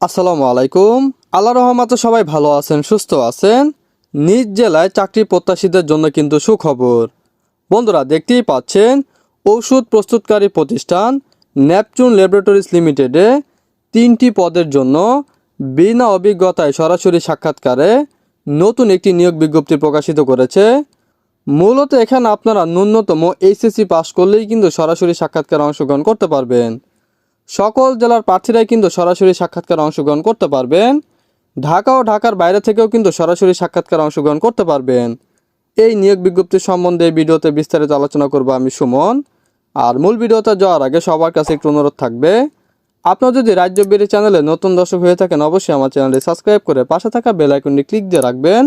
আসসালামু আলাইকুম। আল্লাহ রহমতে সবাই ভালো আছেন, সুস্থ আছেন। নিজ জেলায় চাকরি প্রত্যাশীদের জন্য কিন্তু সুখবর। বন্ধুরা, দেখতেই পাচ্ছেন ঔষধ প্রস্তুতকারী প্রতিষ্ঠান ন্যাপচুন ল্যাবরেটরিজ লিমিটেডে তিনটি পদের জন্য বিনা অভিজ্ঞতায় সরাসরি সাক্ষাৎকারে নতুন একটি নিয়োগ বিজ্ঞপ্তি প্রকাশিত করেছে। মূলত এখানে আপনারা ন্যূনতম এইচএসসি পাশ করলেই কিন্তু সরাসরি সাক্ষাৎকারে অংশগ্রহণ করতে পারবেন। সকল জেলার প্রার্থীরাই কিন্তু সরাসরি সাক্ষাৎকার অংশগ্রহণ করতে পারবেন। ঢাকা ও ঢাকার বাইরে থেকেও কিন্তু সরাসরি সাক্ষাৎকার অংশগ্রহণ করতে পারবেন। এই নিয়োগ বিজ্ঞপ্তি সম্বন্ধে ভিডিওতে বিস্তারিত আলোচনা করব আমি সুমন। আর মূল ভিডিওতে যাওয়ার আগে সবার কাছে একটু অনুরোধ থাকবে, আপনার যদি রাজ্য বেরি চ্যানেলে নতুন দর্শক হয়ে থাকেন, অবশ্যই আমার চ্যানেলটি সাবস্ক্রাইব করে পাশে থাকা বেল আইকনটি ক্লিক দিয়ে রাখবেন,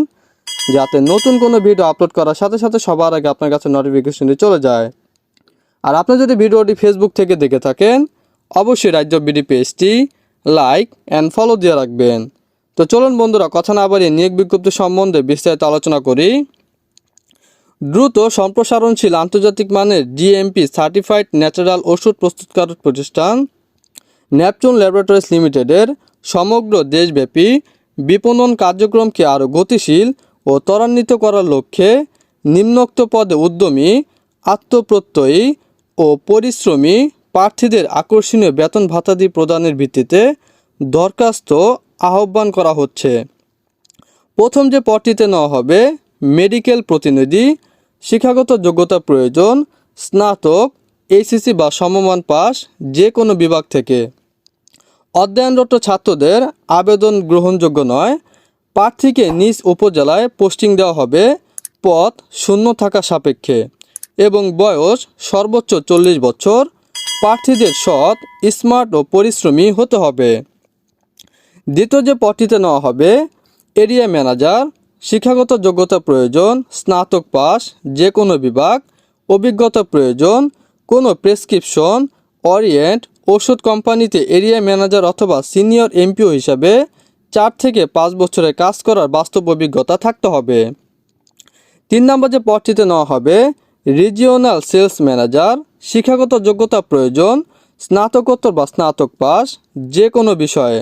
যাতে নতুন কোনো ভিডিও আপলোড করার সাথে সাথে সবার আগে আপনার কাছে নোটিফিকেশনটি চলে যায়। আর আপনি যদি ভিডিওটি ফেসবুক থেকে দেখে থাকেন অবশ্যই রাজ্য বিডি পেজটি লাইক অ্যান্ড ফলো দিয়ে রাখবেন। তো চলুন বন্ধুরা, কথা না বাড়িয়ে নিয়োগ বিজ্ঞপ্তি সম্বন্ধে বিস্তারিত আলোচনা করি। দ্রুত সম্প্রসারণশীল আন্তর্জাতিক মানের ডিএমপি সার্টিফাইড ন্যাচারাল ওষুধ প্রস্তুতকারক প্রতিষ্ঠান ন্যাপচুন ল্যাবরেটরিজ লিমিটেডের সমগ্র দেশব্যাপী বিপণন কার্যক্রমকে আরও গতিশীল ও ত্বরান্বিত করার লক্ষ্যে নিম্নোক্ত পদে উদ্যমী, আত্মপ্রত্যয়ী ও পরিশ্রমী প্রার্থীদের আকর্ষণীয় বেতন ভাতাদি প্রদানের ভিত্তিতে দরখাস্ত আহ্বান করা হচ্ছে। প্রথম যে পদটিতে নেওয়া হবে, মেডিকেল প্রতিনিধি, শিক্ষাগত যোগ্যতা প্রয়োজন, স্নাতক এইচএসসি বা সমমান পাস যে কোনো বিভাগ থেকে। অধ্যয়নরত ছাত্রদের আবেদন গ্রহণযোগ্য নয়। প্রার্থীকে নিজ উপজেলায় পোস্টিং দেওয়া হবে পথ শূন্য থাকা সাপেক্ষে এবং বয়স সর্বোচ্চ চল্লিশ বছর। প্রার্থীদের সৎ, স্মার্ট ও পরিশ্রমী হতে হবে। দ্বিতীয় যে পদটিতে নেওয়া হবে, এরিয়া ম্যানেজার, শিক্ষাগত যোগ্যতা প্রয়োজন, স্নাতক পাস যে কোনো বিভাগ, অভিজ্ঞতা প্রয়োজন, কোনো প্রেসক্রিপশন অরিয়েন্ট ওষুধ কোম্পানিতে এরিয়া ম্যানেজার অথবা সিনিয়র এমপিও হিসাবে চার থেকে পাঁচ বছরের কাজ করার বাস্তব অভিজ্ঞতা থাকতে হবে। তিন নম্বর যে পদটিতে নেওয়া হবে রিজিওনাল সেলস ম্যানেজার, শিক্ষাগত যোগ্যতা প্রয়োজন, স্নাতকোত্তর বা স্নাতক পাস যে কোনো বিষয়ে।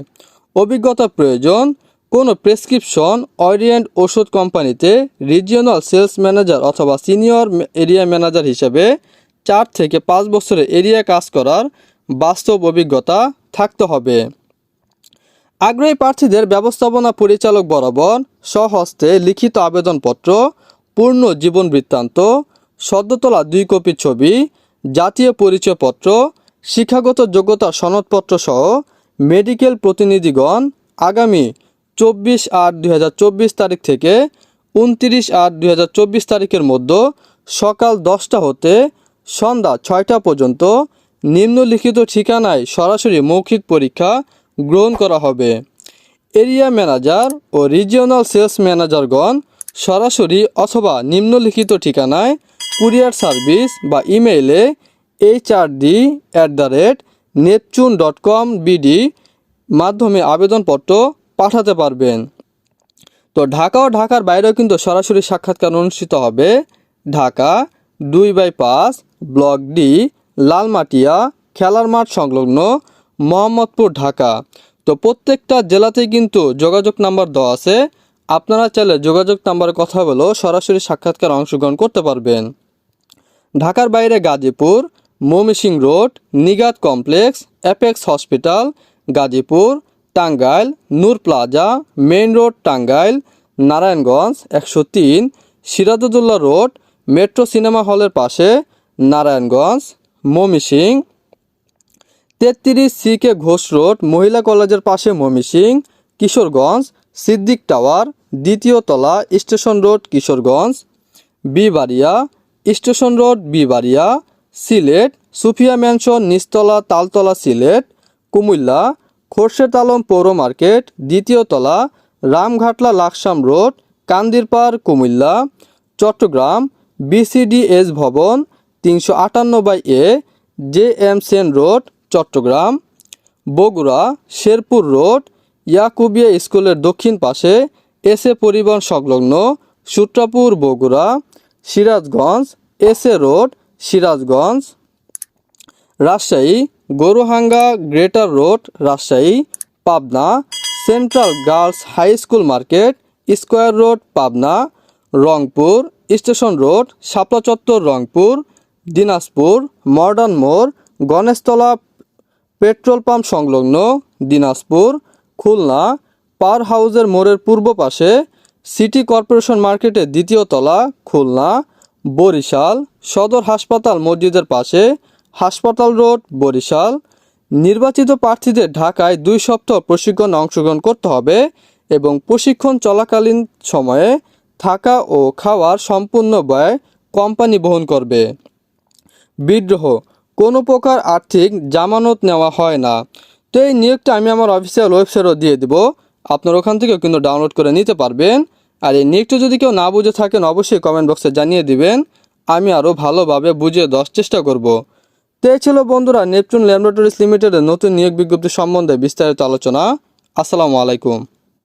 অভিজ্ঞতা প্রয়োজন, কোনো প্রেসক্রিপশন, অরিয়েন্ট ওষুধ কোম্পানিতে রিজিওনাল সেলস ম্যানেজার অথবা সিনিয়র এরিয়া ম্যানেজার হিসেবে চার থেকে পাঁচ বছরের এরিয়া কাজ করার বাস্তব অভিজ্ঞতা থাকতে হবে। আগ্রহী প্রার্থীদের ব্যবস্থাপনা পরিচালক বরাবর স্বহস্তে লিখিত আবেদনপত্র, পূর্ণ জীবন বৃত্তান্ত সদ্য তোলা দুই কপি ছবি, জাতীয় পরিচয়পত্র, শিক্ষাগত যোগ্যতা সনদপত্র সহ মেডিকেল প্রতিনিধিগণ আগামী চব্বিশ আট দুই তারিখ থেকে উনত্রিশ আট দুই তারিখের মধ্যে সকাল দশটা হতে সন্ধ্যা ছয়টা পর্যন্ত নিম্নলিখিত ঠিকানায় সরাসরি মৌখিক পরীক্ষা গ্রহণ করা হবে। এরিয়া ম্যানেজার ও রিজিওনাল সেলস ম্যানেজারগণ সরাসরি অথবা নিম্নলিখিত ঠিকানায় কুরিয়ার সার্ভিস বা ইমেইলে H R D at the rate Neptune dot com BD মাধ্যমে আবেদনপত্র পাঠাতে পারবেন। তো ঢাকা ও ঢাকার বাইরেও কিন্তু সরাসরি সাক্ষাৎকার অনুষ্ঠিত হবে। ঢাকা দুই বাই পাঁচ ব্লক ডি লালমাটিয়া খেলার মাঠ সংলগ্ন মোহাম্মদপুর, ঢাকা। তো প্রত্যেকটা জেলাতেই কিন্তু যোগাযোগ নাম্বার দেওয়া আছে। আপনারা চাইলে যোগাযোগ নাম্বারে কথা বলেও সরাসরি সাক্ষাৎকার অংশগ্রহণ করতে পারবেন। ঢাকার বাইরে Gazipur Mymensingh road Nigat complex, Apex hospital, Gazipur, Tangail, Noor plaza, main road, Tangail, Narayanganj একশো তিন সিরাজুদ্দৌল্লা রোড, মেট্রো সিনেমা হলের পাশে, নারায়ণগঞ্জ মমিসিং তেত্রিশ সি কে ঘোষ রোড, মহিলা কলেজের পাশে মমিসিং কিশোরগঞ্জ, সিদ্দিক টাওয়ার, দ্বিতীয় তলা station road, Kishoreganj Bibaria station road, Bibaria, Sylhet, Sufia mansion নিচতলা, তালতলা, সিলেট, কুমিল্লা, খোরশেদ আলম পৌর মার্কেট, দ্বিতীয় তলা, রামঘাটলা লাকসাম রোড, কান্দিরপাড়, কুমিল্লা, চট্টগ্রাম, বিসিডিএস ভবন, তিনশো আটান্ন by A, J M Sen road, Chittagong, Bogura, Sherpur road, Yakubia স্কুলের দক্ষিণ পাশে এসএ পরিবহন সংলগ্ন Sutrapur Bogura Sirajganj S A road, Sirajganj, Rajshahi, Goruhanga, greater road, Rajshahi, Pabna, central girls high school market, square road, Pabna, Rangpur, station road, Shapla চত্বর, Rangpur, Dinajpur, modern মোড়, গণেশতলা petrol pump সংলগ্ন, দিনাজপুর, খুলনা, পার হাউসের মোড়ের পূর্ব পাশে সিটি কর্পোরেশন মার্কেটের দ্বিতীয় তলা, খুলনা, বরিশাল, সদর হাসপাতাল মসজিদের পাশে, হাসপাতাল রোড, বরিশাল। নির্বাচিত প্রার্থীদের ঢাকায় দুই সপ্তাহ প্রশিক্ষণে অংশগ্রহণ করতে হবে এবং প্রশিক্ষণ চলাকালীন সময়ে থাকা ও খাওয়ার সম্পূর্ণ ব্যয় কোম্পানি বহন করবে। বিদ্রোহ, কোনো প্রকার আর্থিক জামানত নেওয়া হয় না। তো এই নিয়োগটা আমি আমার অফিসিয়াল ওয়েবসাইটও দিয়ে দিব। আপনার ওখান থেকেও কিন্তু ডাউনলোড করে নিতে পারবেন। আর এই নিকটা যদি কেউ না বুঝে থাকেন, অবশ্যই কমেন্ট বক্সে জানিয়ে দিবেন। আমি আরও ভালোভাবে বুঝিয়ে দেওয়ার চেষ্টা করব। তো এই ছিল বন্ধুরা নেপচুন ল্যাবরেটরিজ লিমিটেডের নতুন নিয়োগ বিজ্ঞপ্তি সম্বন্ধে বিস্তারিত আলোচনা। আসসালামু আলাইকুম।